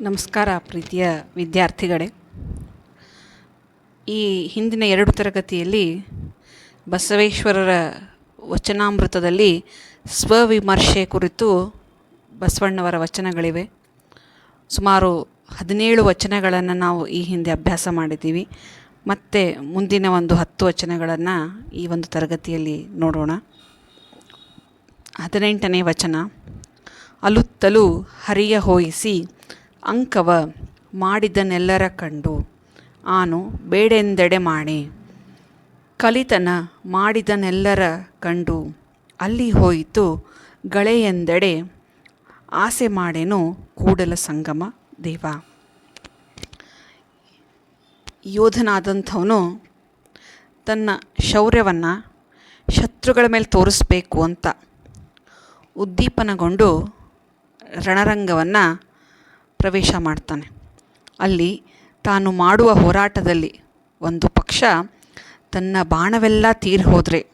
ನಮಸ್ಕಾರ ಪ್ರೀತಿಯ ವಿದ್ಯಾರ್ಥಿಗಳೇ. ಈ ಹಿಂದಿನ ಎರಡು ತರಗತಿಯಲ್ಲಿ ಬಸವೇಶ್ವರರ ವಚನಾಮೃತದಲ್ಲಿ ಸ್ವವಿಮರ್ಶೆ ಕುರಿತು ಬಸವಣ್ಣವರ ವಚನಗಳಿವೆ. ಸುಮಾರು ಹದಿನೇಳು ವಚನಗಳನ್ನು ನಾವು ಈ ಹಿಂದೆ ಅಭ್ಯಾಸ ಮಾಡಿದ್ದೀವಿ. ಮತ್ತು ಮುಂದಿನ ಒಂದು ಹತ್ತು ವಚನಗಳನ್ನು ಈ ಒಂದು ತರಗತಿಯಲ್ಲಿ ನೋಡೋಣ. ಹದಿನೆಂಟನೇ ವಚನ ಅಲುತ್ತಲು ಹರಿಯ ಹೋಯಿಸಿ ಅಂಕವ ಮಾಡಿದನೆಲ್ಲರ ಕಂಡು, ಆನು ಬೇಡೆಂದೆಡೆ ಮಾಡಿ ಕಲಿತನ ಮಾಡಿದನೆಲ್ಲರ ಕಂಡು, ಅಲ್ಲಿ ಹೋಯಿತು ಗಳೆಯೆಂದೆಡೆ ಆಸೆ ಮಾಡೇನು ಕೂಡಲ ಸಂಗಮ ದೇವ. ಯೋಧನಾದಂಥವನು ತನ್ನ ಶೌರ್ಯವನ್ನು ಶತ್ರುಗಳ ಮೇಲೆ ತೋರಿಸ್ಬೇಕು ಅಂತ ಉದ್ದೀಪನಗೊಂಡು ರಣರಂಗವನ್ನು ಪ್ರವೇಶ ಮಾಡ್ತಾನೆ. ಅಲ್ಲಿ ತಾನು ಮಾಡುವ ಹೋರಾಟದಲ್ಲಿ ಒಂದು ಪಕ್ಷ ತನ್ನ ಬಾಣವೆಲ್ಲ ತೀರಿ ಹೋದರೆ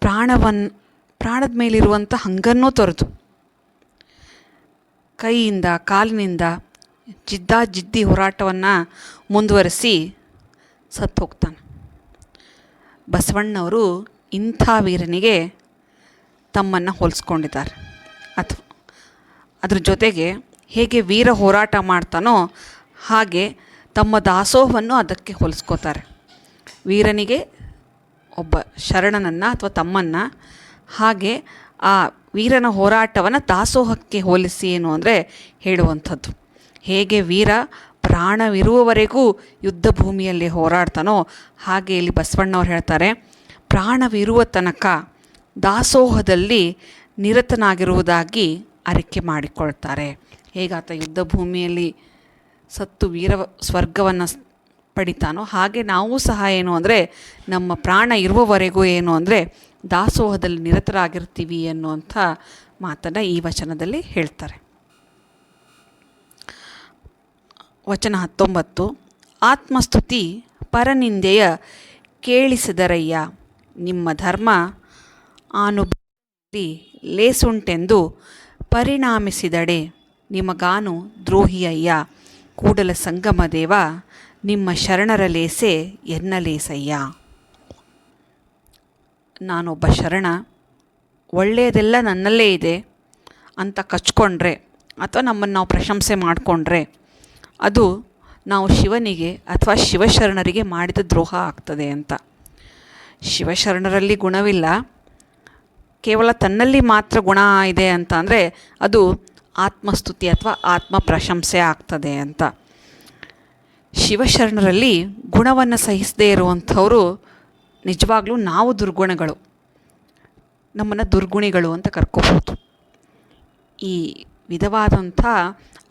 ಪ್ರಾಣವನ್, ಪ್ರಾಣದ ಮೇಲಿರುವಂಥ ಹಂಗನ್ನೂ ತೊರೆದು ಕೈಯಿಂದ, ಕಾಲಿನಿಂದ ಜಿದ್ದಾಜಿದ್ದಿ ಹೋರಾಟವನ್ನು ಮುಂದುವರಿಸಿ ಸತ್ತು ಹೋಗ್ತಾನೆ. ಬಸವಣ್ಣವರು ಇಂಥ ವೀರನಿಗೆ ತಮ್ಮನ್ನು ಹೋಲಿಸ್ಕೊಂಡಿದ್ದಾರೆ. ಅಥವಾ ಅದ್ರ ಜೊತೆಗೆ ಹೇಗೆ ವೀರ ಹೋರಾಟ ಮಾಡ್ತಾನೋ ಹಾಗೆ ತಮ್ಮ ದಾಸೋಹವನ್ನು ಅದಕ್ಕೆ ಹೋಲಿಸ್ಕೋತಾರೆ. ವೀರನಿಗೆ ಒಬ್ಬ ಶರಣನನ್ನು ಅಥವಾ ತಮ್ಮನ್ನು ಹಾಗೆ ಆ ವೀರನ ಹೋರಾಟವನ್ನು ದಾಸೋಹಕ್ಕೆ ಹೋಲಿಸಿ ಏನು ಅಂದರೆ ಹೇಳುವಂಥದ್ದು. ಹೇಗೆ ವೀರ ಪ್ರಾಣವಿರುವವರೆಗೂ ಯುದ್ಧ ಭೂಮಿಯಲ್ಲಿ ಹೋರಾಡ್ತಾನೋ ಹಾಗೆ ಇಲ್ಲಿ ಬಸವಣ್ಣವ್ರು ಹೇಳ್ತಾರೆ, ಪ್ರಾಣವಿರುವ ತನಕ ದಾಸೋಹದಲ್ಲಿ ನಿರತನಾಗಿರುವುದಾಗಿ ಅರಿಕೆ ಮಾಡಿಕೊಳ್ತಾರೆ. ಹೇಗಾತ ಯುದ್ಧ ಭೂಮಿಯಲ್ಲಿ ಸತ್ತು ವೀರ ಸ್ವರ್ಗವನ್ನು ಪಡಿತಾನೋ ಹಾಗೆ ನಾವು ಸಹ ಏನು ಅಂದರೆ ನಮ್ಮ ಪ್ರಾಣ ಇರುವವರೆಗೂ ಏನು ಅಂದರೆ ದಾಸೋಹದಲ್ಲಿ ನಿರತರಾಗಿರ್ತೀವಿ ಅನ್ನುವಂಥ ಮಾತನ್ನು ಈ ವಚನದಲ್ಲಿ ಹೇಳ್ತಾರೆ. ವಚನ ಹತ್ತೊಂಬತ್ತು, ಆತ್ಮಸ್ತುತಿ ಪರನಿಂದೆಯ ಕೇಳಿಸಿದರಯ್ಯ, ನಿಮ್ಮ ಧರ್ಮ ಅನುಭವಿ ಲೇಸುಂಟೆಂದು ಪರಿಣಾಮಿಸಿದಡೆ. ನಿಮಗಾನು ದ್ರೋಹಿಯಯ್ಯ. ಕೂಡಲ ಸಂಗಮ ದೇವ, ನಿಮ್ಮ ಶರಣರ ಲೇಸೆ ಎನ್ನಲೇಸಯ್ಯ. ನಾನೊಬ್ಬ ಶರಣ, ಒಳ್ಳೆಯದೆಲ್ಲ ನನ್ನಲ್ಲೇ ಇದೆ ಅಂತ ಕಚ್ಕೊಂಡ್ರೆ ಅಥವಾ ನಮ್ಮನ್ನು ನಾವು ಪ್ರಶಂಸೆ ಮಾಡಿಕೊಂಡ್ರೆ, ಅದು ನಾವು ಶಿವನಿಗೆ ಅಥವಾ ಶಿವಶರಣರಿಗೆ ಮಾಡಿದ ದ್ರೋಹ ಆಗ್ತದೆ ಅಂತ. ಶಿವಶರಣರಲ್ಲಿ ಗುಣವಿಲ್ಲ. ಕೇವಲ ತನ್ನಲ್ಲಿ ಮಾತ್ರ ಗುಣ ಇದೆ ಅಂತ ಅಂದರೆ ಅದು ಆತ್ಮಸ್ತುತಿ ಅಥವಾ ಆತ್ಮ ಪ್ರಶಂಸೆ ಆಗ್ತದೆ ಅಂತ. ಶಿವಶರಣರಲ್ಲಿ ಗುಣವನ್ನು ಸಹಿಸದೇ ಇರುವಂಥವರು ನಿಜವಾಗ್ಲೂ ನಾವು ದುರ್ಗುಣಗಳು. ನಮ್ಮನ್ನು ದುರ್ಗುಣಿಗಳು ಅಂತ ಕರ್ಕೋಬೋದು ಈ ವಿಧವಾದಂಥ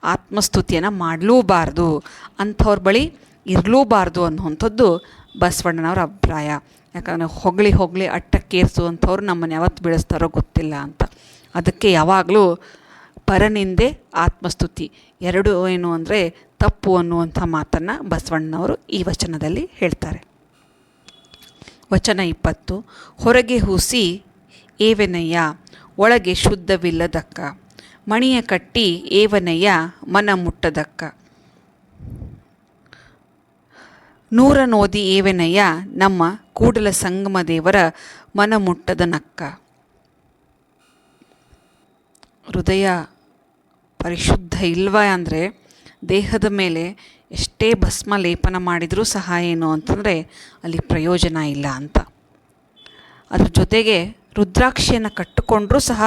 ಆತ್ಮಸ್ತುತಿಯನ್ನು ಮಾಡಲೂಬಾರ್ದು, ಅಂಥವ್ರ ಬಳಿ ಇರಲೂಬಾರ್ದು ಅನ್ನುವಂಥದ್ದು ಬಸವಣ್ಣನವರ ಅಭಿಪ್ರಾಯ. ಯಾಕಂದರೆ ಹೊಗಳಿ ಹೊಗಳಿ ಅಟ್ಟಕ್ಕೇರಿಸುವಂಥವ್ರು ನಮ್ಮನ್ನು ಯಾವತ್ತು ಬೆಳೆಸ್ತಾರೋ ಗೊತ್ತಿಲ್ಲ ಅಂತ. ಅದಕ್ಕೆ ಯಾವಾಗಲೂ ಪರನಿಂದೆ ಆತ್ಮಸ್ತುತಿ. ಎರಡು ಏನು ಅಂದರೆ ತಪ್ಪು ಅನ್ನುವಂಥ ಮಾತನ್ನು ಬಸವಣ್ಣನವರು ಈ ವಚನದಲ್ಲಿ ಹೇಳ್ತಾರೆ. ವಚನ ಇಪ್ಪತ್ತು, ಹೊರಗೆ ಹೂಸಿ, ಏವನಯ್ಯ, ಒಳಗೆ ಶುದ್ಧವಿಲ್ಲದಕ್ಕ. ಮಣಿಯ ಕಟ್ಟಿ, ಏವನಯ್ಯ, ಮನ ಮುಟ್ಟದಕ್ಕ. ನೂರ ನೋದಿ ಏವೆನಯ್ಯ? ನಮ್ಮ ಕೂಡಲ ಸಂಗಮ ದೇವರ ಮನ ಮುಟ್ಟದ ನಕ್ಕ. ಹೃದಯ ಪರಿಶುದ್ಧ ಇಲ್ವ ಅಂದರೆ, ದೇಹದ ಮೇಲೆ ಎಷ್ಟೇ ಭಸ್ಮ ಲೇಪನ ಮಾಡಿದರೂ ಸಹ ಏನು ಅಂತಂದರೆ, ಅಲ್ಲಿ ಪ್ರಯೋಜನ ಇಲ್ಲ ಅಂತ. ಅದ್ರ ಜೊತೆಗೆ ರುದ್ರಾಕ್ಷಿಯನ್ನು ಕಟ್ಟಿಕೊಂಡ್ರೂ ಸಹ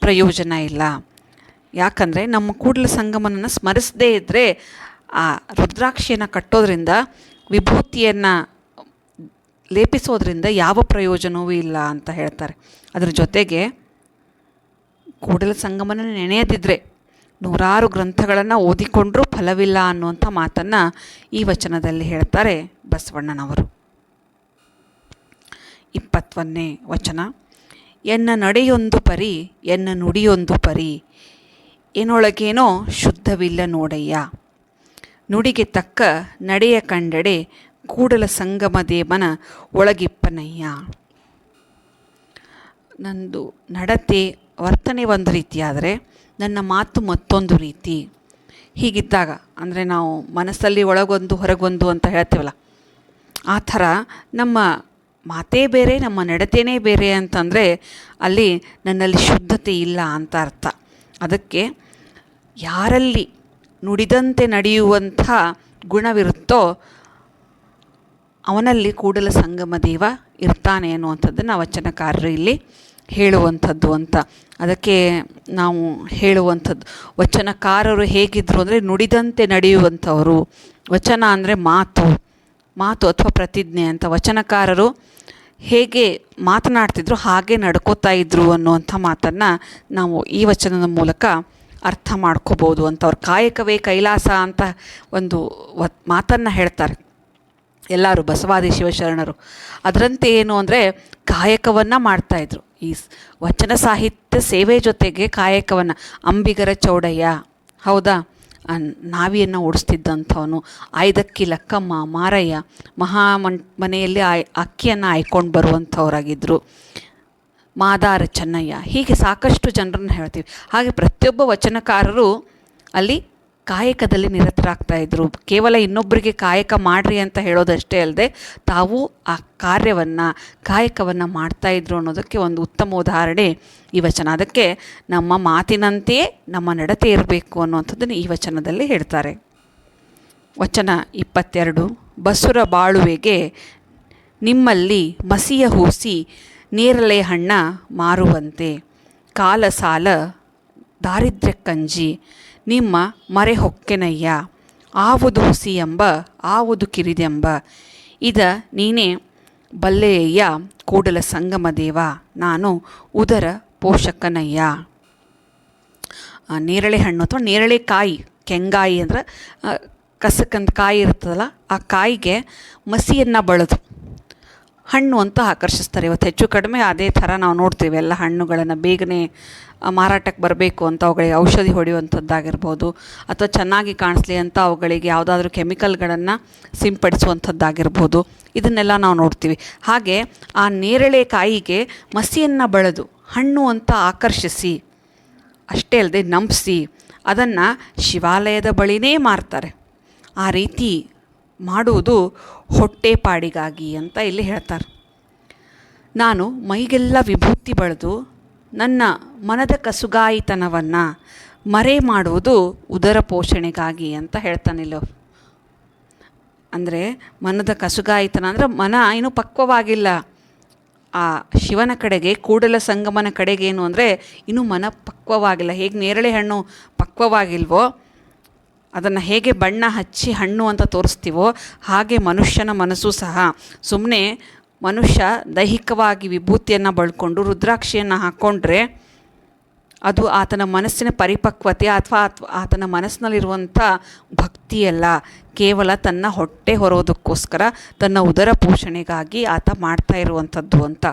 ಪ್ರಯೋಜನ ಇಲ್ಲ. ಯಾಕಂದರೆ, ನಮ್ಮ ಕೂಡಲ ಸಂಗಮನನ್ನು ಸ್ಮರಿಸದೇ ಇದ್ದರೆ ಆ ರುದ್ರಾಕ್ಷಿಯನ್ನು ಕಟ್ಟೋದ್ರಿಂದ ವಿಭೂತಿಯನ್ನು ಲೇಪಿಸೋದ್ರಿಂದ ಯಾವ ಪ್ರಯೋಜನವೂ ಇಲ್ಲ ಅಂತ ಹೇಳ್ತಾರೆ. ಅದರ ಜೊತೆಗೆ ಕೂಡಲ ಸಂಗಮನ ನೆನೆಯದಿದ್ದರೆ ನೂರಾರು ಗ್ರಂಥಗಳನ್ನು ಓದಿಕೊಂಡರೂ ಫಲವಿಲ್ಲ ಅನ್ನುವಂಥ ಮಾತನ್ನು ಈ ವಚನದಲ್ಲಿ ಹೇಳ್ತಾರೆ ಬಸವಣ್ಣನವರು. ಇಪ್ಪತ್ತೊಂದನೇ ವಚನ, ಎನ್ನ ನಡೆಯೊಂದು ಪರಿ, ಎನ್ನ ನುಡಿಯೊಂದು ಪರಿ, ಏನೊಳಗೇನೋ ಶುದ್ಧವಿಲ್ಲ ನೋಡಯ್ಯ. ನುಡಿಗೆ ತಕ್ಕ ನಡೆಯ ಕಂಡಡೆ ಕೂಡಲ ಸಂಗಮ ದೇವನ ಒಳಗಿಪ್ಪನಯ್ಯ. ನಂದು ನಡತೆ ವರ್ತನೆ ಒಂದು ರೀತಿಯಾದರೆ ನನ್ನ ಮಾತು ಮತ್ತೊಂದು ರೀತಿ. ಹೀಗಿದ್ದಾಗ ಅಂದರೆ ನಾವು ಮನಸ್ಸಲ್ಲಿ ಒಳಗೊಂದು ಹೊರಗೊಂದು ಅಂತ ಹೇಳ್ತೇವಲ್ಲ. ಆ ಥರ ನಮ್ಮ ಮಾತೇ ಬೇರೆ, ನಮ್ಮ ನಡತೆಯೇ ಬೇರೆ ಅಂತಂದರೆ ಅಲ್ಲಿ ನನ್ನಲ್ಲಿ ಶುದ್ಧತೆ ಇಲ್ಲ ಅಂತ ಅರ್ಥ. ಅದಕ್ಕೆ ಯಾರಲ್ಲಿ ನುಡಿದಂತೆ ನಡೆಯುವಂಥ ಗುಣವಿರುತ್ತೋ ಅವನಲ್ಲಿ ಕೂಡಲ ಸಂಗಮ ದೇವ ಇರ್ತಾನೆ ಅನ್ನುವಂಥದ್ದನ್ನು ವಚನಕಾರರು ಇಲ್ಲಿ ಹೇಳುವಂಥದ್ದು ಅಂತ. ಅದಕ್ಕೆ ನಾವು ಹೇಳುವಂಥದ್ದು, ವಚನಕಾರರು ಹೇಗಿದ್ದರು ಅಂದರೆ ನುಡಿದಂತೆ ನಡೆಯುವಂಥವರು. ವಚನ ಅಂದರೆ ಮಾತು ಮಾತು ಅಥವಾ ಪ್ರತಿಜ್ಞೆ ಅಂತ. ವಚನಕಾರರು ಹೇಗೆ ಮಾತನಾಡ್ತಿದ್ರು ಹಾಗೆ ನಡ್ಕೋತಾ ಇದ್ರು ಅನ್ನುವಂಥ ಮಾತನ್ನು ನಾವು ಈ ವಚನದ ಮೂಲಕ ಅರ್ಥ ಮಾಡ್ಕೋಬೋದು ಅಂತ ಅವ್ರ ಕಾಯಕವೇ ಕೈಲಾಸ ಅಂತ ಒಂದು ಮಾತನ್ನು ಹೇಳ್ತಾರೆ. ಎಲ್ಲರೂ ಬಸವಾದಿ ಶಿವಶರಣರು. ಅದರಂತೆ ಏನು ಅಂದರೆ ಕಾಯಕವನ್ನು ಮಾಡ್ತಾಯಿದ್ರು ಈ ವಚನ ಸಾಹಿತ್ಯ ಸೇವೆ ಜೊತೆಗೆ ಕಾಯಕವನ್ನು. ಅಂಬಿಗರ ಚೌಡಯ್ಯ, ಹೌದಾ? ನಾವಿಯನ್ನು ಓಡಿಸ್ತಿದ್ದಂಥವನು, ಆಯ್ದಕ್ಕಿ ಲಕ್ಕಮ್ಮ, ಮಾರಯ್ಯ ಮಹಾಮನ್ ಮನೆಯಲ್ಲಿ ಆಯ್ ಅಕ್ಕಿಯನ್ನು ಆಯ್ಕೊಂಡು ಬರುವಂಥವರಾಗಿದ್ದರು ಮಾದಾರ ಚೆನ್ನಯ್ಯ. ಹೀಗೆ ಸಾಕಷ್ಟು ಜನರನ್ನು ಹೇಳ್ತೀವಿ. ಹಾಗೆ ಪ್ರತಿಯೊಬ್ಬ ವಚನಕಾರರು ಅಲ್ಲಿ ಕಾಯಕದಲ್ಲಿ ನಿರತರಾಗ್ತಾ ಇದ್ದರು ಕೇವಲ ಇನ್ನೊಬ್ಬರಿಗೆ ಕಾಯಕ ಮಾಡ್ರಿ ಅಂತ ಹೇಳೋದಷ್ಟೇ ಅಲ್ಲದೆ ತಾವು ಆ ಕಾರ್ಯವನ್ನು, ಕಾಯಕವನ್ನು ಮಾಡ್ತಾ ಇದ್ರು ಅನ್ನೋದಕ್ಕೆ ಒಂದು ಉತ್ತಮ ಉದಾಹರಣೆ ಈ ವಚನ. ಅದಕ್ಕೆ ನಮ್ಮ ಮಾತಿನಂತೆಯೇ ನಮ್ಮ ನಡತೆ ಇರಬೇಕು ಅನ್ನುವಂಥದ್ದನ್ನು ಈ ವಚನದಲ್ಲಿ ಹೇಳ್ತಾರೆ. ವಚನ ಇಪ್ಪತ್ತೆರಡು, ಬಸುರ ಬಾಳುವೆಗೆ ನಿಮ್ಮಲ್ಲಿ ಮಸಿಯ ಹೂಸಿ ನೇರಳೆ ಹಣ್ಣ ಮಾರುವಂತೆ ಕಾಲ ಸಾಲ ದಾರಿದ್ರ್ಯ ಕಂಜಿ ನಿಮ್ಮ ಮರೆ ಹೊಕ್ಕೆನಯ್ಯ ಆವುದು ಹುಸಿ ಎಂಬ ಆವುದು ಕಿರಿದೆಂಬ, ಇದ ನೀನೇ ಬಲ್ಲೆಯಯ್ಯ, ಕೂಡಲ ಸಂಗಮ ದೇವ, ನಾನು ಉದರ ಪೋಷಕನಯ್ಯ. ನೇರಳೆ ಹಣ್ಣು ಅಥವಾ ನೇರಳೆ ಕಾಯಿ, ಕೆಂಗಾಯಿ ಅಂದ್ರೆ ಕಸಕ್ಕಂತ ಕಾಯಿ ಇರ್ತದಲ್ಲ, ಆ ಕಾಯಿಗೆ ಮಸಿಯನ್ನು ಬಳದು. ಹಣ್ಣು ಅಂತ ಆಕರ್ಷಿಸ್ತಾರೆ. ಇವತ್ತು ಹೆಚ್ಚು ಕಡಿಮೆ ಅದೇ ಥರ ನಾವು ನೋಡ್ತೀವಿ. ಎಲ್ಲ ಹಣ್ಣುಗಳನ್ನು ಬೇಗನೆ ಮಾರಾಟಕ್ಕೆ ಬರಬೇಕು ಅಂತ ಅವುಗಳಿಗೆ ಔಷಧಿ ಹೊಡೆಯುವಂಥದ್ದಾಗಿರ್ಬೋದು ಅಥವಾ ಚೆನ್ನಾಗಿ ಕಾಣಿಸ್ಲಿ ಅಂತ ಅವುಗಳಿಗೆ ಯಾವುದಾದ್ರೂ ಕೆಮಿಕಲ್ಗಳನ್ನು ಸಿಂಪಡಿಸುವಂಥದ್ದಾಗಿರ್ಬೋದು. ಇದನ್ನೆಲ್ಲ ನಾವು ನೋಡ್ತೀವಿ. ಹಾಗೆ ಆ ನೇರಳೆ ಕಾಯಿಗೆ ಮಸಿಯನ್ನು ಬಳದು ಹಣ್ಣು ಅಂತ ಆಕರ್ಷಿಸಿ, ಅಷ್ಟೇ ಅಲ್ಲದೆ ನಂಬಿಸಿ, ಅದನ್ನು ಶಿವಾಲಯದ ಬಳಿನೇ ಮಾರ್ತಾರೆ. ಆ ರೀತಿ ಮಾಡುವುದು ಹೊಟ್ಟೆಪಾಡಿಗಾಗಿ ಅಂತ ಇಲ್ಲಿ ಹೇಳ್ತಾರೆ. ನಾನು ಮೈಗೆಲ್ಲ ವಿಭೂತಿ ಬಳಿದು ನನ್ನ ಮನದ ಕಸುಗಾಯಿತನವನ್ನು ಮರೆ ಮಾಡುವುದು ಉದರ ಪೋಷಣೆಗಾಗಿ ಅಂತ ಹೇಳ್ತಾನಿಲ್ಲ ಅಂದರೆ ಮನದ ಕಸುಗಾಯಿತನ ಅಂದರೆ ಮನ ಏನು ಪಕ್ವವಾಗಿಲ್ಲ. ಆ ಶಿವನ ಕಡೆಗೆ, ಕೂಡಲ ಸಂಗಮನ ಕಡೆಗೆ ಏನು ಅಂದರೆ ಇನ್ನೂ ಮನ ಪಕ್ವವಾಗಿಲ್ಲ. ಹೇಗೆ ನೇರಳೆ ಹಣ್ಣು ಪಕ್ವವಾಗಿಲ್ವೋ ಅದನ್ನು ಹೇಗೆ ಬಣ್ಣ ಹಚ್ಚಿ ಹಣ್ಣು ಅಂತ ತೋರಿಸ್ತೀವೋ ಹಾಗೆ ಮನುಷ್ಯನ ಮನಸ್ಸು ಸಹ. ಸುಮ್ಮನೆ ಮನುಷ್ಯ ದೈಹಿಕವಾಗಿ ವಿಭೂತಿಯನ್ನು ಬಳ್ಕೊಂಡು ರುದ್ರಾಕ್ಷಿಯನ್ನು ಹಾಕ್ಕೊಂಡ್ರೆ ಅದು ಆತನ ಮನಸ್ಸಿನ ಪರಿಪಕ್ವತೆ ಅಥವಾ ಆತನ ಮನಸ್ಸಿನಲ್ಲಿರುವಂಥ ಭಕ್ತಿಯಲ್ಲ. ಕೇವಲ ತನ್ನ ಹೊಟ್ಟೆ ಹೊರೋದಕ್ಕೋಸ್ಕರ ತನ್ನ ಉದರ ಪೋಷಣೆಗಾಗಿ ಆತ ಮಾಡ್ತಾ ಇರುವಂಥದ್ದು ಅಂತ.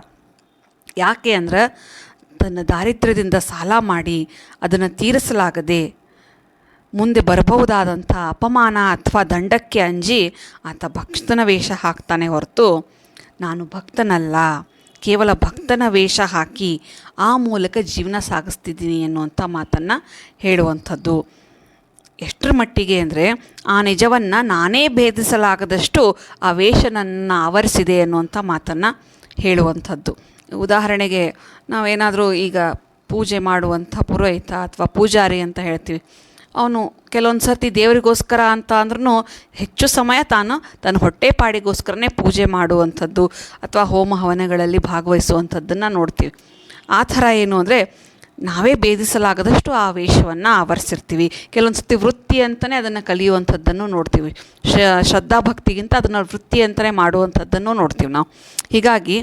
ಯಾಕೆ ಅಂದ್ರೆ ತನ್ನ ದಾರಿದ್ರ್ಯದಿಂದ ಸಾಲ ಮಾಡಿ ಅದನ್ನು ತೀರಿಸಲಾಗದೆ ಮುಂದೆ ಬರಬಹುದಾದಂಥ ಅಪಮಾನ ಅಥವಾ ದಂಡಕ್ಕೆ ಅಂಜಿ ಆತ ಭಕ್ತನ ವೇಷ ಹಾಕ್ತಾನೆ ಹೊರತು, ನಾನು ಭಕ್ತನಲ್ಲ, ಕೇವಲ ಭಕ್ತನ ವೇಷ ಹಾಕಿ ಆ ಮೂಲಕ ಜೀವನ ಸಾಗಿಸ್ತಿದ್ದೀನಿ ಅನ್ನುವಂಥ ಮಾತನ್ನು ಹೇಳುವಂಥದ್ದು. ಎಷ್ಟರ ಮಟ್ಟಿಗೆ ಅಂದರೆ, ಆ ನಿಜವನ್ನು ನಾನೇ ಭೇದಿಸಲಾಗದಷ್ಟು ಆ ವೇಷ ನನ್ನ ಆವರಿಸಿದೆ ಅನ್ನುವಂಥ ಮಾತನ್ನು ಹೇಳುವಂಥದ್ದು. ಉದಾಹರಣೆಗೆ ನಾವೇನಾದರೂ ಈಗ ಪೂಜೆ ಮಾಡುವಂಥ ಪುರೋಹಿತ ಅಥವಾ ಪೂಜಾರಿ ಅಂತ ಹೇಳ್ತೀವಿ. ಅವನು ಕೆಲವೊಂದು ಸರ್ತಿ ದೇವರಿಗೋಸ್ಕರ ಅಂತ ಅಂದ್ರೂ ಹೆಚ್ಚು ಸಮಯ ತಾನು ತನ್ನ ಹೊಟ್ಟೆಪಾಡಿಗೋಸ್ಕರನೇ ಪೂಜೆ ಮಾಡುವಂಥದ್ದು ಅಥವಾ ಹೋಮ ಹವನಗಳಲ್ಲಿ ಭಾಗವಹಿಸುವಂಥದ್ದನ್ನು ನೋಡ್ತೀವಿ. ಆ ಥರ ಏನು ಅಂದರೆ ನಾವೇ ಭೇದಿಸಲಾಗದಷ್ಟು ಆ ವೇಷವನ್ನು ಆವರಿಸಿರ್ತೀವಿ. ಕೆಲವೊಂದು ಸರ್ತಿ ವೃತ್ತಿ ಅಂತಲೇ ಅದನ್ನು ಕಲಿಯುವಂಥದ್ದನ್ನು ನೋಡ್ತೀವಿ. ಶ್ರದ್ಧಾಭಕ್ತಿಗಿಂತ ಅದನ್ನು ವೃತ್ತಿ ಅಂತಲೇ ಮಾಡುವಂಥದ್ದನ್ನು ನೋಡ್ತೀವಿ ನಾವು. ಹೀಗಾಗಿ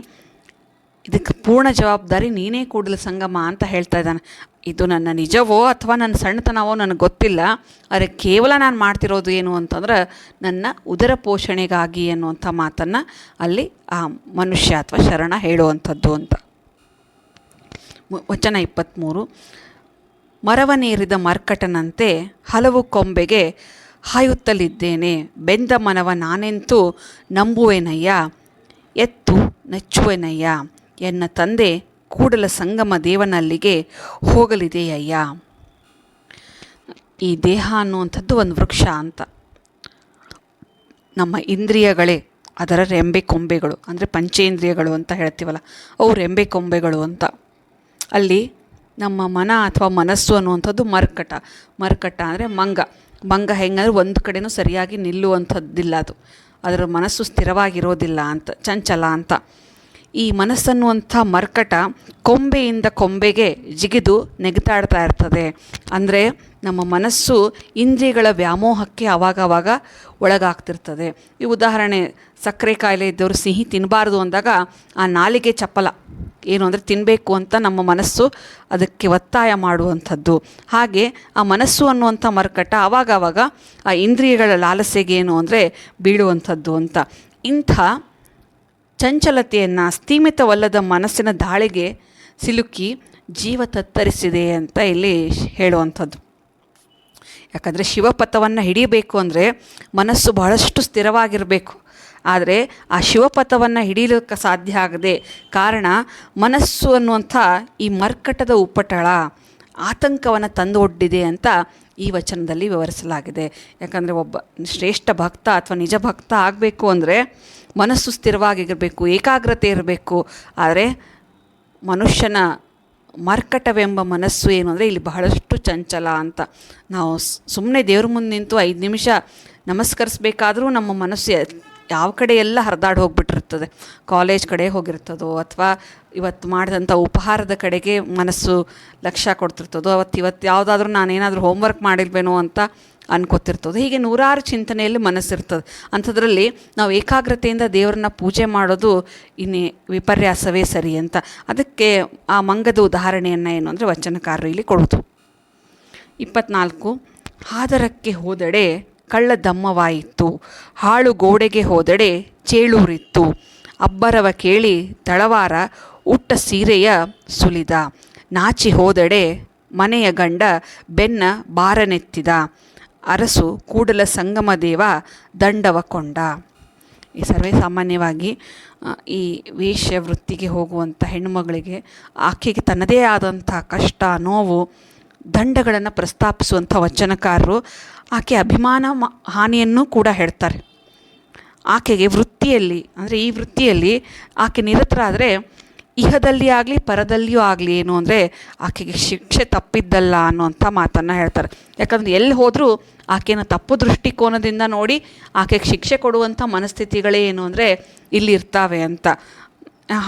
ಇದಕ್ಕೆ ಪೂರ್ಣ ಜವಾಬ್ದಾರಿ ನೀನೇ ಕೂಡಲು ಸಂಗಮ ಅಂತ ಹೇಳ್ತಾ ಇದ್ದಾನೆ. ಇದು ನನ್ನ ನಿಜವೋ ಅಥವಾ ನನ್ನ ಸಣ್ಣತನವೋ ನನಗೆ ಗೊತ್ತಿಲ್ಲ. ಆದರೆ ಕೇವಲ ನಾನು ಮಾಡ್ತಿರೋದು ಏನು ಅಂತಂದ್ರೆ ನನ್ನ ಉದರ ಪೋಷಣೆಗಾಗಿ ಅನ್ನುವಂಥ ಮಾತನ್ನು ಅಲ್ಲಿ ಆ ಮನುಷ್ಯ ಅಥವಾ ಶರಣ ಹೇಳುವಂಥದ್ದು ಅಂತ. ವಚನ ಇಪ್ಪತ್ತ್ಮೂರು ಮರವನೇರಿದ ಮರ್ಕಟನಂತೆ ಹಲವು ಕೊಂಬೆಗೆ ಹಾಯುತ್ತಲಿದ್ದೇನೆ. ಬೆಂದ ಮನವ ನಾನೆಂತೂ ನಂಬುವೆನಯ್ಯ? ಎತ್ತು ನೆಚ್ಚುವೆನಯ್ಯ? ಎನ್ನ ತಂದೆ ಕೂಡಲ ಸಂಗಮ ದೇವನಲ್ಲಿಗೆ ಹೋಗಲಿದೆಯಯ್ಯ ಈ ದೇಹ ಅನ್ನುವಂಥದ್ದು ಒಂದು ವೃಕ್ಷ ಅಂತ. ನಮ್ಮ ಇಂದ್ರಿಯಗಳೇ ಅದರ ರೆಂಬೆ ಕೊಂಬೆಗಳು ಅಂದರೆ ಪಂಚೇಂದ್ರಿಯಗಳು ಅಂತ ಹೇಳ್ತೀವಲ್ಲ, ಅವು ರೆಂಬೆ ಕೊಂಬೆಗಳು ಅಂತ. ಅಲ್ಲಿ ನಮ್ಮ ಮನ ಅಥವಾ ಮನಸ್ಸು ಅನ್ನುವಂಥದ್ದು ಮರ್ಕಟ. ಮರ್ಕಟ ಅಂದರೆ ಮಂಗ. ಮಂಗ ಹೆಂಗಂದ್ರೆ ಒಂದು ಕಡೆನೂ ಸರಿಯಾಗಿ ನಿಲ್ಲುವಂಥದ್ದಿಲ್ಲ ಅದು. ಅದರ ಮನಸ್ಸು ಸ್ಥಿರವಾಗಿರೋದಿಲ್ಲ ಅಂತ, ಚಂಚಲ ಅಂತ. ಈ ಮನಸ್ಸನ್ನುವಂಥ ಮರ್ಕಟ ಕೊಂಬೆಯಿಂದ ಕೊಂಬೆಗೆ ಜಿಗಿದು ನೆಗೆದಾಡ್ತಾ ಇರ್ತದೆ. ಅಂದರೆ ನಮ್ಮ ಮನಸ್ಸು ಇಂದ್ರಿಯಗಳ ವ್ಯಾಮೋಹಕ್ಕೆ ಆವಾಗವಾಗ ಒಳಗಾಗ್ತಿರ್ತದೆ. ಈ ಉದಾಹರಣೆ ಸಕ್ಕರೆ ಕಾಯಿಲೆ ಇದ್ದವರು ಸಿಹಿ ತಿನ್ನಬಾರ್ದು ಅಂದಾಗ ಆ ನಾಲಿಗೆ ಚಪ್ಪಲ ಏನು ಅಂದರೆ ತಿನ್ನಬೇಕು ಅಂತ ನಮ್ಮ ಮನಸ್ಸು ಅದಕ್ಕೆ ಒತ್ತಾಯ ಮಾಡುವಂಥದ್ದು. ಹಾಗೆ ಆ ಮನಸ್ಸು ಅನ್ನುವಂಥ ಮರ್ಕಟ ಆವಾಗವಾಗ ಆ ಇಂದ್ರಿಯಗಳ ಲಾಲಸೆಗೆ ಏನು ಅಂದರೆ ಬೀಳುವಂಥದ್ದು ಅಂತ. ಇಂಥ ಚಂಚಲತೆಯನ್ನು ಸ್ಥೀಮಿತವಲ್ಲದ ಮನಸ್ಸಿನ ದಾಳಿಗೆ ಸಿಲುಕಿ ಜೀವ ತತ್ತರಿಸಿದೆ ಅಂತ ಇಲ್ಲಿ ಹೇಳುವಂಥದ್ದು. ಯಾಕಂದರೆ ಶಿವಪಥವನ್ನು ಹಿಡಿಯಬೇಕು ಅಂದರೆ ಮನಸ್ಸು ಬಹಳಷ್ಟು ಸ್ಥಿರವಾಗಿರಬೇಕು. ಆದರೆ ಆ ಶಿವಪಥವನ್ನು ಹಿಡಿಯಲಿಕ್ಕೆ ಸಾಧ್ಯ ಆಗದೆ, ಕಾರಣ ಮನಸ್ಸು ಅನ್ನುವಂಥ ಈ ಮರ್ಕಟದ ಉಪ್ಪಟಳ ಆತಂಕವನ್ನು ತಂದು ಒಡ್ಡಿದೆ ಅಂತ ಈ ವಚನದಲ್ಲಿ ವಿವರಿಸಲಾಗಿದೆ. ಯಾಕಂದರೆ ಒಬ್ಬ ಶ್ರೇಷ್ಠ ಭಕ್ತ ಅಥವಾ ನಿಜ ಭಕ್ತ ಆಗಬೇಕು ಅಂದರೆ ಮನಸ್ಸು ಸ್ಥಿರವಾಗಿರಬೇಕು ಏಕಾಗ್ರತೆ ಇರಬೇಕು. ಆದರೆ ಮನುಷ್ಯನ ಮರ್ಕಟವೆಂಬ ಮನಸ್ಸು ಏನು ಅಂದರೆ ಇಲ್ಲಿ ಬಹಳಷ್ಟು ಚಂಚಲ ಅಂತ. ನಾವು ಸುಮ್ಮನೆ ದೇವ್ರ ಮುಂದೆ ನಿಂತು ಐದು ನಿಮಿಷ ನಮಸ್ಕರಿಸ್ಬೇಕಾದ್ರೂ ನಮ್ಮ ಮನಸ್ಸು ಯಾವ ಕಡೆ ಎಲ್ಲ ಹರಿದಾಡಿ ಹೋಗ್ಬಿಟ್ಟಿರ್ತದೆ. ಕಾಲೇಜ್ ಕಡೆ ಹೋಗಿರ್ತದೋ ಅಥವಾ ಇವತ್ತು ಮಾಡಿದಂಥ ಉಪಹಾರದ ಕಡೆಗೆ ಮನಸ್ಸು ಲಕ್ಷ್ಯ ಕೊಡ್ತಿರ್ತದೋ, ಅವತ್ತು ಇವತ್ತು ಯಾವುದಾದ್ರೂ ನಾನೇನಾದರೂ ಹೋಮ್ವರ್ಕ್ ಮಾಡಿಲ್ವೇನೋ ಅಂತ ಅನ್ಕೋತಿರ್ತದೆ. ಹೀಗೆ ನೂರಾರು ಚಿಂತನೆಯಲ್ಲಿ ಮನಸ್ಸಿರ್ತದೆ. ಅಂಥದ್ರಲ್ಲಿ ನಾವು ಏಕಾಗ್ರತೆಯಿಂದ ದೇವರನ್ನ ಪೂಜೆ ಮಾಡೋದು ಇನ್ನೇ ವಿಪರ್ಯಾಸವೇ ಸರಿ ಅಂತ. ಅದಕ್ಕೆ ಆ ಮಂಗದ ಉದಾಹರಣೆಯನ್ನು ಏನು ಅಂದರೆ ವಚನಕಾರರು ಇಲ್ಲಿ ಕೊಡೋದು ಇಪ್ಪತ್ನಾಲ್ಕು, ಹಾದರಕ್ಕೆ ಹೋದಡೆ ಕಳ್ಳ ದಮ್ಮವಾಯಿತು ಹಾಳು ಗೋಡೆಗೆ ಹೋದಡೆ ಚೇಳೂರಿತ್ತು. ಅಬ್ಬರವ ಕೇಳಿ ತಳವಾರ ಉಟ್ಟ ಸೀರೆಯ ಸುಲಿದ. ನಾಚಿ ಹೋದಡೆ ಮನೆಯ ಗಂಡ ಬೆನ್ನ ಬಾರನೆತ್ತಿದ ಅರಸು ಕೂಡಲ ಸಂಗಮ ದೇವ ದಂಡವ ಕೊಂಡ. ಈ ಸರ್ವೇ ಸಾಮಾನ್ಯವಾಗಿ ಈ ವೇಶ್ಯ ವೃತ್ತಿಗೆ ಹೋಗುವಂಥ ಹೆಣ್ಣುಮಗಳಿಗೆ ಆಕೆಗೆ ತನ್ನದೇ ಆದಂಥ ಕಷ್ಟ, ನೋವು ದಂಡಗಳನ್ನು ಪ್ರಸ್ತಾಪಿಸುವಂಥ ವಚನಕಾರರು ಆಕೆ ಅಭಿಮಾನ ಹಾನಿಯನ್ನು ಕೂಡ ಹೇಳ್ತಾರೆ. ಆಕೆಗೆ ವೃತ್ತಿಯಲ್ಲಿ, ಅಂದರೆ ಈ ವೃತ್ತಿಯಲ್ಲಿ ಆಕೆ ನಿರತರಾದರೆ ಇಹದಲ್ಲಿ ಆಗಲಿ, ಪರದಲ್ಲಿಯೂ ಆಗಲಿ ಏನು ಅಂದರೆ ಆಕೆಗೆ ಶಿಕ್ಷೆ ತಪ್ಪಿದ್ದಲ್ಲ ಅನ್ನುವಂಥ ಮಾತನ್ನು ಹೇಳ್ತಾರೆ. ಯಾಕಂದರೆ ಎಲ್ಲಿ ಹೋದರೂ ಆಕೆನ ತಪ್ಪು ದೃಷ್ಟಿಕೋನದಿಂದ ನೋಡಿ ಆಕೆಗೆ ಶಿಕ್ಷೆ ಕೊಡುವಂಥ ಮನಸ್ಥಿತಿಗಳೇ ಏನು ಅಂದರೆ ಇಲ್ಲಿ ಇರ್ತಾವೆ ಅಂತ.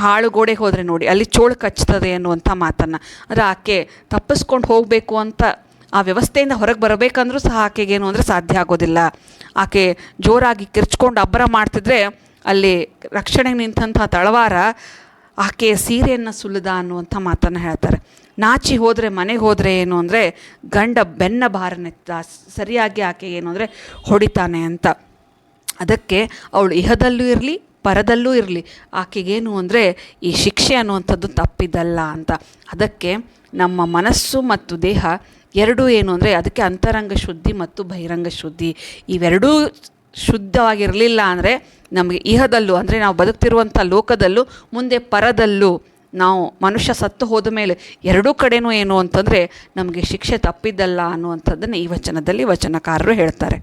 ಹಾಳು ಗೋಡೆಗೆ ಹೋದರೆ ನೋಡಿ, ಅಲ್ಲಿ ಚೋಳು ಕಚ್ತದೆ ಅನ್ನುವಂಥ ಮಾತನ್ನು. ಅಂದರೆ ಆಕೆ ತಪ್ಪಿಸ್ಕೊಂಡು ಹೋಗಬೇಕು ಅಂತ ಆ ವ್ಯವಸ್ಥೆಯಿಂದ ಹೊರಗೆ ಬರಬೇಕಂದ್ರೂ ಸಹ ಆಕೆಗೇನು ಅಂದರೆ ಸಾಧ್ಯ ಆಗೋದಿಲ್ಲ. ಆಕೆ ಜೋರಾಗಿ ಕಿರ್ಚ್ಕೊಂಡು ಅಬ್ಬರ ಮಾಡ್ತಿದ್ರೆ ಅಲ್ಲಿ ರಕ್ಷಣೆಗೆ ನಿಂತಹ ತಳವಾರ ಆಕೆಯ ಸೀರೆಯನ್ನು ಸುಲಿದ ಅನ್ನುವಂಥ ಮಾತನ್ನು ಹೇಳ್ತಾರೆ. ನಾಚಿ ಹೋದರೆ ಮನೆಗೆ ಹೋದರೆ ಏನು ಅಂದರೆ ಗಂಡ ಬೆನ್ನ ಭಾರನೆತ್ತ, ಸರಿಯಾಗಿ ಆಕೆ ಏನು ಅಂದರೆ ಹೊಡಿತಾನೆ ಅಂತ. ಅದಕ್ಕೆ ಅವಳು ಇಹದಲ್ಲೂ ಇರಲಿ ಪರದಲ್ಲೂ ಇರಲಿ. ಆಕೆಗೇನು ಅಂದರೆ, ಈ ಶಿಕ್ಷೆ ಅನ್ನುವಂಥದ್ದು ತಪ್ಪಿದಲ್ಲ ಅಂತ. ಅದಕ್ಕೆ ನಮ್ಮ ಮನಸ್ಸು ಮತ್ತು ದೇಹ ಎರಡೂ ಏನು ಅಂದರೆ, ಅದಕ್ಕೆ ಅಂತರಂಗ ಶುದ್ಧಿ ಮತ್ತು ಬಹಿರಂಗ ಶುದ್ಧಿ. ಇವೆರಡೂ ಶುದ್ಧವಾಗಿರಲಿಲ್ಲ ಅಂದರೆ, ನಮಗೆ ಇಹದಲ್ಲೂ ಅಂದರೆ, ನಾವು ಬದುಕ್ತಿರುವಂಥ ಲೋಕದಲ್ಲೂ, ಮುಂದೆ ಪರದಲ್ಲೂ ನಾವು ಮನುಷ್ಯ ಸತ್ತು ಹೋದ ಮೇಲೆ ಎರಡೂ ಕಡೆನೂ ಏನು ಅಂತಂದರೆ, ನಮಗೆ ಶಿಕ್ಷೆ ತಪ್ಪಿದ್ದಲ್ಲ ಅನ್ನುವಂಥದ್ದನ್ನು ಈ ವಚನದಲ್ಲಿ ವಚನಕಾರರು ಹೇಳ್ತಾರೆ.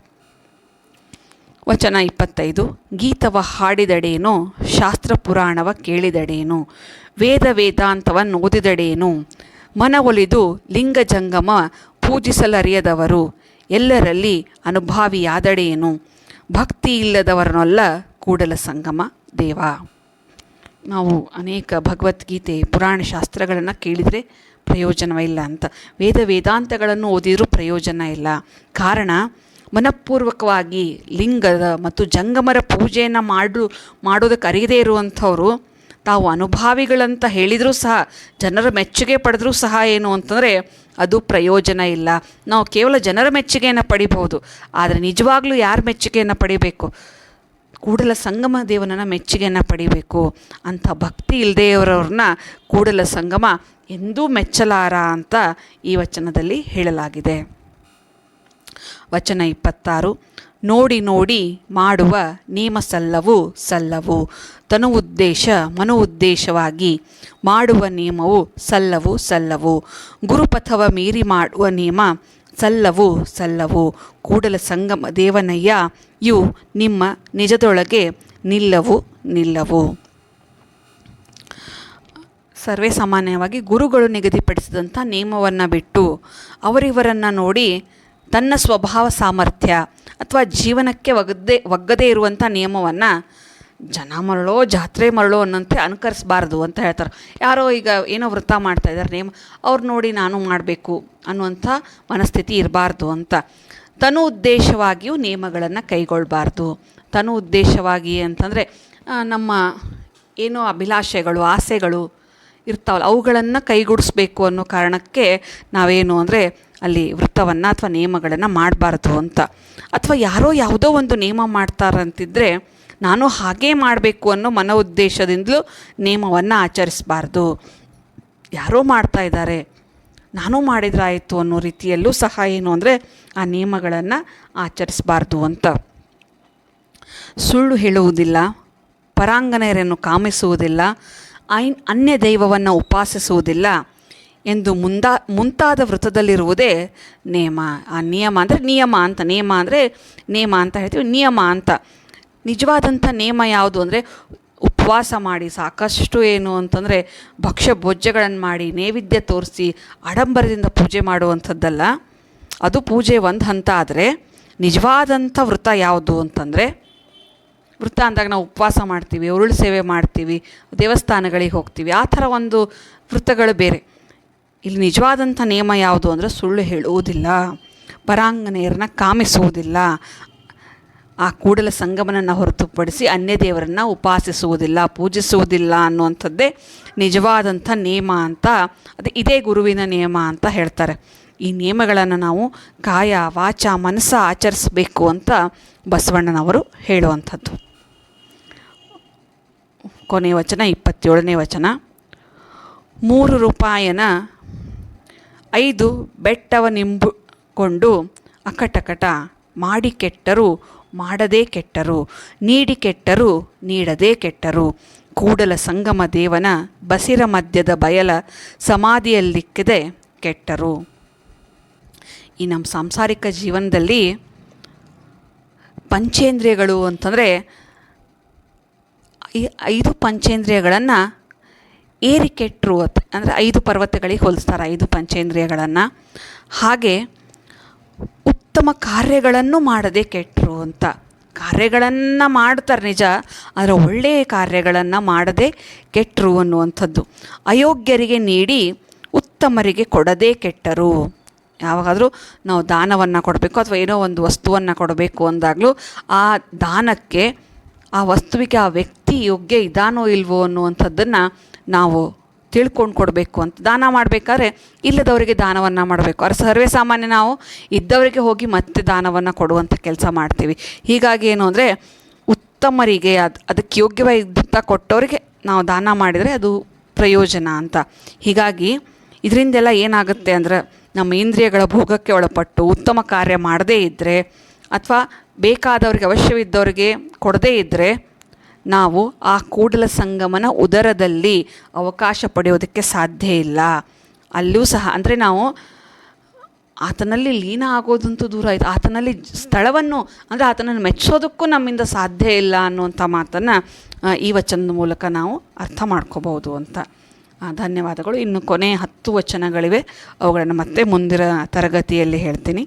ವಚನ ಇಪ್ಪತ್ತೈದು, ಗೀತವ ಹಾಡಿದಡೇನು, ಶಾಸ್ತ್ರ ಪುರಾಣವ ಕೇಳಿದಡೇನು, ವೇದ ವೇದಾಂತವನ್ನು ಓದಿದಡೇನು, ಮನವೊಲಿದು ಲಿಂಗ ಜಂಗಮ ಪೂಜಿಸಲರಿಯದವರು, ಎಲ್ಲರಲ್ಲಿ ಅನುಭಾವಿಯಾದಡೇನು, ಭಕ್ತಿ ಇಲ್ಲದವರನ್ನೊಲ್ಲ ಕೂಡಲ ಸಂಗಮ ದೇವ. ನಾವು ಅನೇಕ ಭಗವದ್ಗೀತೆ, ಪುರಾಣ ಶಾಸ್ತ್ರಗಳನ್ನು ಕೇಳಿದರೆ ಪ್ರಯೋಜನವಿಲ್ಲ ಅಂತ. ವೇದ ವೇದಾಂತಗಳನ್ನು ಓದಿದರೂ ಪ್ರಯೋಜನ ಇಲ್ಲ. ಕಾರಣ ಮನಪೂರ್ವಕವಾಗಿ ಲಿಂಗದ ಮತ್ತು ಜಂಗಮರ ಪೂಜೆಯನ್ನು ಮಾಡು, ಮಾಡೋದಕ್ಕೆ ಅರಿಯದೇ ಇರುವಂಥವರು, ತಾವು ಅನುಭಾವಿಗಳಂತ ಹೇಳಿದರೂ ಸಹ, ಜನರ ಮೆಚ್ಚುಗೆ ಪಡೆದರೂ ಸಹ ಏನು ಅಂತಂದರೆ, ಅದು ಪ್ರಯೋಜನ ಇಲ್ಲ. ನಾವು ಕೇವಲ ಜನರ ಮೆಚ್ಚುಗೆಯನ್ನು ಪಡಿಬಹುದು. ಆದರೆ ನಿಜವಾಗ್ಲೂ ಯಾರ ಮೆಚ್ಚುಗೆಯನ್ನು ಪಡಿಬೇಕು? ಕೂಡಲ ಸಂಗಮ ದೇವನನ್ನು ಮೆಚ್ಚುಗೆಯನ್ನು ಪಡಿಬೇಕು. ಅಂಥ ಭಕ್ತಿ ಇಲ್ಲದೇ ಇರೋರನ್ನ ಕೂಡಲ ಸಂಗಮ ಎಂದೂ ಮೆಚ್ಚಲಾರ ಅಂತ ಈ ವಚನದಲ್ಲಿ ಹೇಳಲಾಗಿದೆ. ವಚನ ಇಪ್ಪತ್ತಾರು. ನೋಡಿ ನೋಡಿ, ಮಾಡುವ ನೇಮ ಸಲ್ಲವು. ಸಲ್ಲವು ತನು ಉದ್ದೇಶ ಮನು ಉದ್ದೇಶವಾಗಿ ಮಾಡುವ ನಿಯಮವು ಸಲ್ಲವು ಸಲ್ಲವು. ಗುರುಪಥವ ಮೀರಿ ಮಾಡುವ ನಿಯಮ ಸಲ್ಲವು ಸಲ್ಲವು. ಕೂಡಲ ಸಂಗಮ ದೇವನಯ್ಯ ಇವು ನಿಮ್ಮ ನಿಜದೊಳಗೆ ನಿಲ್ಲವು ನಿಲ್ಲವು. ಸರ್ವೇ ಸಾಮಾನ್ಯವಾಗಿ ಗುರುಗಳು ನಿಗದಿಪಡಿಸಿದಂಥ ನಿಯಮವನ್ನು ಬಿಟ್ಟು ಅವರಿವರನ್ನು ನೋಡಿ ತನ್ನ ಸ್ವಭಾವ ಸಾಮರ್ಥ್ಯ ಅಥವಾ ಜೀವನಕ್ಕೆ ಒಗ್ಗದೇ ಒಗ್ಗದೇ ಇರುವಂಥ ನಿಯಮವನ್ನು ಜನ ಮರಳೋ, ಜಾತ್ರೆ ಮರಳೋ ಅನ್ನೋಂತೆ ಅನುಕರಿಸಬಾರ್ದು ಅಂತ ಹೇಳ್ತಾರೆ. ಯಾರೋ ಈಗ ಏನೋ ವೃತ್ತ ಮಾಡ್ತಾ ಇದ್ದಾರೆ, ನೇಮ್, ಅವ್ರು ನೋಡಿ ನಾನು ಮಾಡಬೇಕು ಅನ್ನುವಂಥ ಮನಸ್ಥಿತಿ ಇರಬಾರ್ದು ಅಂತ. ತನು ಉದ್ದೇಶವಾಗಿಯೂ ನಿಯಮಗಳನ್ನು ಕೈಗೊಳ್ಳಬಾರ್ದು ತನು ಉದ್ದೇಶವಾಗಿ ಅಂತಂದರೆ ನಮ್ಮ ಏನೋ ಅಭಿಲಾಷೆಗಳು, ಆಸೆಗಳು ಇರ್ತಾವಲ್ಲ, ಅವುಗಳನ್ನು ಕೈಗೂಡಿಸ್ಬೇಕು ಅನ್ನೋ ಕಾರಣಕ್ಕೆ ನಾವೇನು ಅಂದರೆ ಅಲ್ಲಿ ವೃತ್ತವನ್ನು ಅಥವಾ ನಿಯಮಗಳನ್ನು ಮಾಡಬಾರ್ದು ಅಂತ. ಅಥವಾ ಯಾರೋ ಯಾವುದೋ ಒಂದು ನಿಯಮ ಮಾಡ್ತಾರಂತಿದ್ದರೆ ನಾನು ಹಾಗೇ ಮಾಡಬೇಕು ಅನ್ನೋ ಮನೋ ಉದ್ದೇಶದಿಂದಲೂ ನಿಯಮವನ್ನು ಆಚರಿಸಬಾರ್ದು. ಯಾರೋ ಮಾಡ್ತಾ ಇದ್ದಾರೆ. ನಾನು ಮಾಡಿದ್ರಾಯಿತು ಅನ್ನೋ ರೀತಿಯಲ್ಲೂ ಸಹ ಏನು ಅಂದರೆ ಆ ನಿಯಮಗಳನ್ನು ಆಚರಿಸಬಾರ್ದು ಅಂತ. ಸುಳ್ಳು ಹೇಳುವುದಿಲ್ಲ ಪರಾಂಗನೆಯರನ್ನು ಕಾಮಿಸುವುದಿಲ್ಲ, ಐನ್ ಅನ್ಯ ದೈವವನ್ನು ಉಪಾಸಿಸುವುದಿಲ್ಲ ಎಂದು ಮುಂದಾ, ಮುಂತಾದ ವೃತ್ತದಲ್ಲಿರುವುದೇ ನೇಮ. ಆ ನಿಯಮ ಅಂದರೆ ನಿಯಮ ಅಂತ, ನೇಮ ಅಂದರೆ ನೇಮ ಅಂತ ಹೇಳ್ತೀವಿ, ನಿಯಮ ಅಂತ. ನಿಜವಾದಂಥ ನೇಮ ಯಾವುದು ಅಂದರೆ ಉಪವಾಸ ಮಾಡಿ, ಸಾಕಷ್ಟು ಏನು ಅಂತಂದರೆ ಭಕ್ಷ್ಯ ಭೋಜ್ಯಗಳನ್ನು ಮಾಡಿ, ನೈವೇದ್ಯ ತೋರಿಸಿ, ಆಡಂಬರದಿಂದ ಪೂಜೆ ಮಾಡುವಂಥದ್ದಲ್ಲ. ಅದು ಪೂಜೆ ಒಂದು ಹಂತ ಆದರೆ ನಿಜವಾದಂಥ ವೃತ್ತ ಯಾವುದು ಅಂತಂದರೆ ವೃತ್ತ ಅಂದಾಗ ನಾವು ಉಪವಾಸ ಮಾಡ್ತೀವಿ, ಉರುಳು ಸೇವೆ ಮಾಡ್ತೀವಿ, ದೇವಸ್ಥಾನಗಳಿಗೆ ಹೋಗ್ತೀವಿ. ಆ ಥರ ಒಂದು ವೃತ್ತಗಳು ಬೇರೆ. ಇಲ್ಲಿ ನಿಜವಾದಂಥ ನಿಯಮ ಯಾವುದು ಅಂದರೆ ಸುಳ್ಳು ಹೇಳುವುದಿಲ್ಲ ಪರಾಂಗನೆಯರನ್ನ ಕಾಮಿಸುವುದಿಲ್ಲ, ಆ ಕೂಡಲ ಸಂಗಮನನ್ನು ಹೊರತುಪಡಿಸಿ ಅನ್ಯ ದೇವರನ್ನು ಉಪಾಸಿಸುವುದಿಲ್ಲ, ಪೂಜಿಸುವುದಿಲ್ಲ ಅನ್ನುವಂಥದ್ದೇ ನಿಜವಾದಂಥ ನಿಯಮ ಅಂತ, ಅದು ಇದೇ ಗುರುವಿನ ನಿಯಮ ಅಂತ ಹೇಳ್ತಾರೆ. ಈ ನಿಯಮಗಳನ್ನು ನಾವು ಕಾಯ ವಾಚ, ಮನಸ್ಸ ಆಚರಿಸಬೇಕು ಅಂತ ಬಸವಣ್ಣನವರು ಹೇಳುವಂಥದ್ದು. ಕೊನೆಯ ವಚನ, ಇಪ್ಪತ್ತೇಳನೇ ವಚನ. ಮೂರು ರೂಪಾಯನ ಐದು ಬೆಟ್ಟವ ನಿಂಬುಕೊಂಡು ಅಕಟಕಟ ಮಾಡಿ ಕೆಟ್ಟರು, ಮಾಡದೇ ಕೆಟ್ಟರು, ನೀಡಿ ಕೆಟ್ಟರು, ನೀಡದೇ ಕೆಟ್ಟರು. ಕೂಡಲ ಸಂಗಮ ದೇವನ ಬಸಿರ ಮಧ್ಯದ ಬಯಲ ಸಮಾಧಿಯಲ್ಲಿಕ್ಕದೆ ಕೆಟ್ಟರು. ಈ ನಮ್ಮ ಸಾಂಸಾರಿಕ ಜೀವನದಲ್ಲಿ ಪಂಚೇಂದ್ರಿಯಗಳು ಅಂತಂದರೆ ಈ ಐದು ಪಂಚೇಂದ್ರಿಯಗಳನ್ನು ಏರಿ ಟ್ರೂತ್ ಅಂದರೆ ಐದು ಪರ್ವತಗಳಿಗೆ ಹೋಲಿಸ್ತಾರೆ, ಐದು ಪಂಚೇಂದ್ರಿಯಗಳನ್ನು. ಹಾಗೆ ಉತ್ತಮ ಕಾರ್ಯಗಳನ್ನು ಮಾಡದೆ ಕೆಟ್ಟರು ಅಂತ. ಕಾರ್ಯಗಳನ್ನು ಮಾಡ್ತಾರೆ ನಿಜ, ಆದರೆ ಒಳ್ಳೆಯ ಕಾರ್ಯಗಳನ್ನು ಮಾಡದೆ ಕೆಟ್ಟರು ಅನ್ನುವಂಥದ್ದು. ಅಯೋಗ್ಯರಿಗೆ ನೀಡಿ ಉತ್ತಮರಿಗೆ ಕೊಡದೇ ಕೆಟ್ಟರು. ಯಾವಾಗಾದರೂ ನಾವು ದಾನವನ್ನು ಕೊಡಬೇಕು ಅಥವಾ ಏನೋ ಒಂದು ವಸ್ತುವನ್ನು ಕೊಡಬೇಕು ಅಂದಾಗಲೂ ಆ ದಾನಕ್ಕೆ, ಆ ವಸ್ತುವಿಗೆ ಆ ವ್ಯಕ್ತಿ ಯೋಗ್ಯ ಇದಾನೋ ಇಲ್ವೋ ಅನ್ನುವಂಥದ್ದನ್ನು ನಾವು ತಿಳ್ಕೊಂಡು ಕೊಡಬೇಕು ಅಂತ ದಾನ ಮಾಡಬೇಕಾದ್ರೆ ಇಲ್ಲದವರಿಗೆ ದಾನವನ್ನು ಮಾಡಬೇಕು. ಅರೆ ಸರ್ವೇ ಸಾಮಾನ್ಯ ನಾವು ಇದ್ದವರಿಗೆ ಹೋಗಿ ಮತ್ತೆ ದಾನವನ್ನು ಕೊಡುವಂಥ ಕೆಲಸ ಮಾಡ್ತೀವಿ. ಹೀಗಾಗಿ ಏನು ಅಂದರೆ ಉತ್ತಮರಿಗೆ ಅದು ಅದಕ್ಕೆ ಯೋಗ್ಯವಾಗಿದ್ದಂಥ ಕೊಟ್ಟವರಿಗೆ ನಾವು ದಾನ ಮಾಡಿದರೆ ಅದು ಪ್ರಯೋಜನ ಅಂತ. ಹೀಗಾಗಿ ಇದರಿಂದೆಲ್ಲ ಏನಾಗುತ್ತೆ ಅಂದರೆ ನಮ್ಮ ಇಂದ್ರಿಯಗಳ ಭೋಗಕ್ಕೆ ಒಳಪಟ್ಟು ಉತ್ತಮ ಕಾರ್ಯ ಮಾಡದೇ ಇದ್ದರೆ ಅಥವಾ ಬೇಕಾದವ್ರಿಗೆ ಅವಶ್ಯವಿದ್ದವರಿಗೆ ಕೊಡದೇ ಇದ್ದರೆ ನಾವು ಆ ಕೂಡಲ ಸಂಗಮನ ಉದರದಲ್ಲಿ ಅವಕಾಶ ಪಡೆಯೋದಕ್ಕೆ ಸಾಧ್ಯ ಇಲ್ಲ. ಅಲ್ಲೂ ಸಹ, ಅಂದರೆ ನಾವು ಆತನಲ್ಲಿ ಲೀನ ಆಗೋದಂತೂ ದೂರ ಆಯಿತು. ಆತನಲ್ಲಿ ಸ್ಥಳವನ್ನು, ಅಂದರೆ ಆತನನ್ನು ಮೆಚ್ಚೋದಕ್ಕೂ ನಮ್ಮಿಂದ ಸಾಧ್ಯ ಇಲ್ಲ ಅನ್ನುವಂಥ ಮಾತನ್ನು ಈ ವಚನದ ಮೂಲಕ ನಾವು ಅರ್ಥ ಮಾಡ್ಕೋಬಹುದು ಅಂತ. ಧನ್ಯವಾದಗಳು. ಇನ್ನು ಕೊನೆ ಹತ್ತು ವಚನಗಳಿವೆ. ಅವುಗಳನ್ನು ಮತ್ತೆ ಮುಂದಿನ ತರಗತಿಯಲ್ಲಿ ಹೇಳ್ತೀನಿ.